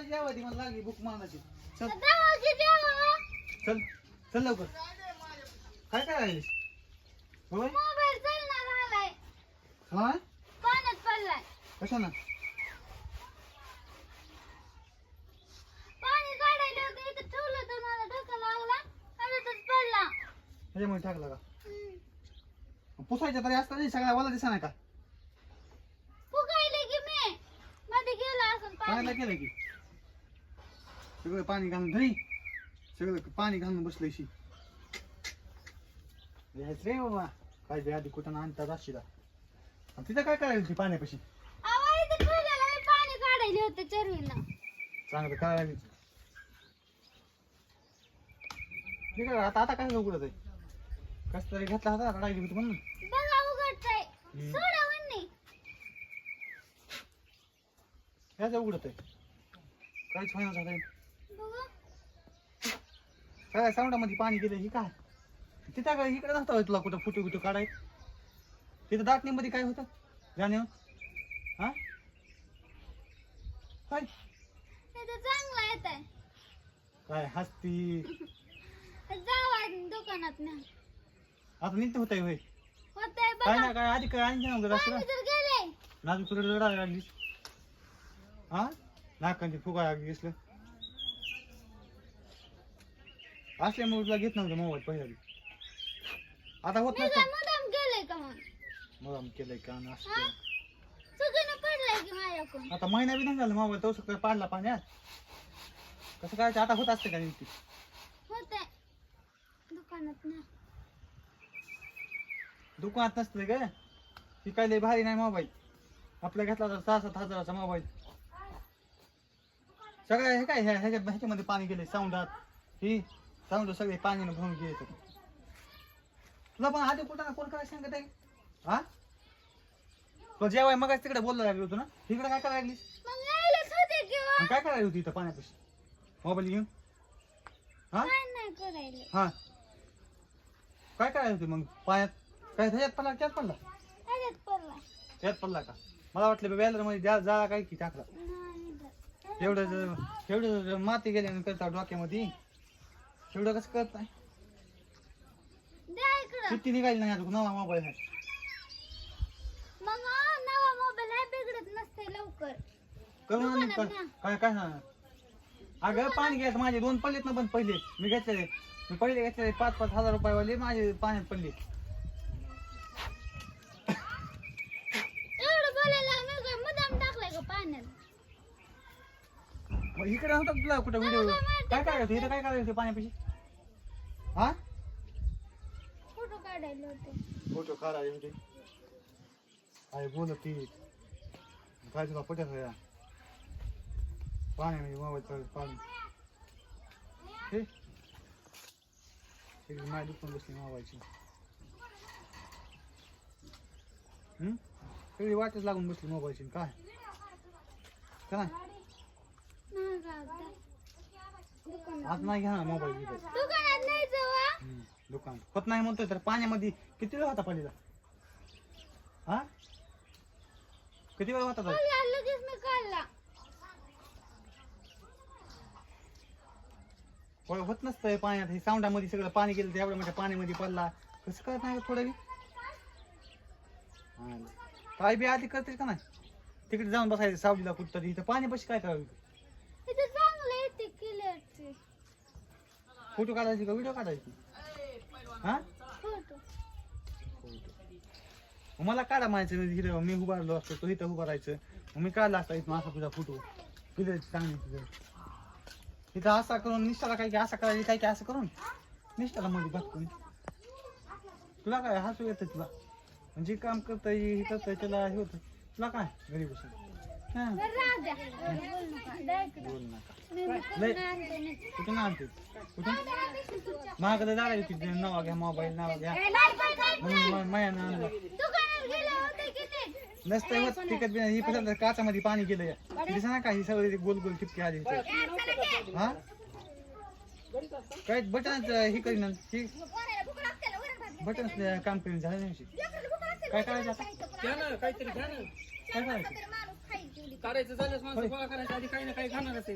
माझी जेवायची मला लागली बुक मारण्याची चल. चल. चल लवकर. काय काय? राहिलीस होय हा कशानं टाकला का. पुसायच्या तरी असतं नाही सगळ्या वाला दिसा नाही का पाणी. केलं की? सगळं पाणी घालून धरी. सगळं पाणी घालून बसलंय शी. यायचं रे बाबा. काय बे आधी कुठं आणतात अशी आणि तिथं काय करायला ती पाण्यापाशी? इथं ठेवलेलं पाणी काढायला होतं चरवीला. चांगलं करायला ठीक आहे आता आता काय उघडत आहे कस तरी घेतला होता काढायची होती म्हणून. बघा उघडतंय. हम्म. सोडा वन्नी ह्याचं उघडत आहे काहीच झाला. बघू सगळ्या साऊंडामध्ये पाणी गेलं ही काय? तिथं काय इकडे नसतं होय तुला कुठं फुटू बिटू काढाय? तिथं दाटणीमध्ये काय होतं? जाणे हा. काय इथं चांगला येत आहे काय हसती? जावा दुकानात ना आता निघतं होतंय होय. होतंय काय बघा ना काय आधी काय आणखी नव्हतं पाणी रस्ता तर गेले. नाजूक तुला रडायला लागलीस. हा? नाकांची फुगा घेसलं असल्यामुळे तुला घेत नव्हतं मोबाईल पहिल्या. आता होत मी काय नसतं का मग? मला केलंय का हा? केलं. चुकीनं पडलाय की माझ्याकडून? आता महिना बी नाही झाला मोबाईल तो सगळं पाडला पाण्यात. कसं काय आता होत असते का नेमकी होतंय. दुकानात ना. दुकानात नसते का ही काय लय भारी नाही मोबाईल. आपला घेतला तर सहा सात हजाराचा मोबाईल. सगळ्या हे काय ह्या ह्याच्या ह्याच्यामध्ये पाणी गेले साऊंडात. ही साऊंड सगळे पाण्याने भरून गेले तुला पण आधी कुठं ना कोण काय सांगत आहे? हा? तो जेवाय मग तिकडे बोलला लागली होतो ना? तिकडे काय करायला लागली मग यायलाच होते किंवा आणि काय करायला होती इथं पाण्यापाशी? मोबाईल घेऊन? हा? काय नाही करायले. हा. काय करायला होती मग? पाण्यात काय ह्याच्यात पडला त्यात पडला? त्याच्यात पडला. त्यात पडला का? मला वाटलं बॅलरमध्ये जा जाळा काय की टाकला. नाही. एवढं एवढं माती गेल्यानंतर करता डोक्यामध्ये एवढं कसं करत नाही? द्या इकडं. किती निघाली नाही अजून? नवा मोबाईल आहे. मग हा, नवा मोबाईल आहे बिघडत नसते लवकर. करून आणि दुकानात कर- ना. काय काय अगं पाणी घ्यायचं माझे दोन पडलेत ना पण पहिले. मी घेतलेले. मी पहिले घेतलेले पाच पाच हजार रुपयावाले माझे पाण्यात पडले एवढं बोलायला मी काय मुदाम टाकलाय का पाण्यात मग इकडे नव्हतं का तुला? कुठं व्हिडिओ काय काय होतं? इथं काय करायचं पाण्यापाशी? हा? फोटो काढायला होते. फोटो काढायचे होते. काय बोलत ती काय तुला पटत होया पाण्यामध्ये मोबाईल पाणी. हे? सगळी माझी दुकान बसली मोबाईलची. हम्म? सगळी वाटच लागून बसली मोबाईलची काय? काय? आज नाही घ्या ना मोबाईल बिबाईल. दुकानात नाही जावा. हम्म, दुकान. होत नाही म्हणतोय तर पाण्यामध्ये किती वेळ होता पडलेला हा? किती वेळ होता तो? पडला लगेच मी काढला. होय, होत नसतंय पाण्यात. हे साऊंडामध्ये सगळं पाणी गेलं एवढ्या मोठ्या पाण्यामध्ये पडला. कसं करत नाही थोडं बी? हा. काय बी आधी करते का नाही? तिकडे जाऊन बसायचं सावलीला कुठं तरी. इथं पाण्यापाशी काय करावं इथे चांगलं येते क्लिअरचे फोटो काढायची का? व्हिडिओ काढायची? हा? मला काढा म्हणायचं हिरं मी उभारलो असतो तो इथं उभा राहायचं. मग मी काढला असता इथं असा तुझा फोटो. चांगली तुझं. इथं असा करून निष्ठाला काय की असा करायची काय की असं करून. निष्ठाला मध्ये बघतो तुला काय हसू येतं तुला? जे काम करता हे करता त्याला हे होतं. तुला काय घरी बसून हा. बोल नका कुठून आणते? माझ्याकडे जागा होती नवा घ्या मोबाईल नावा घ्या. म्हणून मायानं आणला दुकानात गेले होते की नाही नसतंय होत तिकट बी ही काचामध्ये पाणी गेलं. या दिसा ना का ही सगळी गोल गोल टिपके आली. हा? काय बटन हे करीन ही बटन काम करीन झालं नाही काय करायचं आता? काहीतरी काय करायचं? करायचं झाल्यास माणसं गोळा करायच्या आधी काही ना काही खाणारच आहे.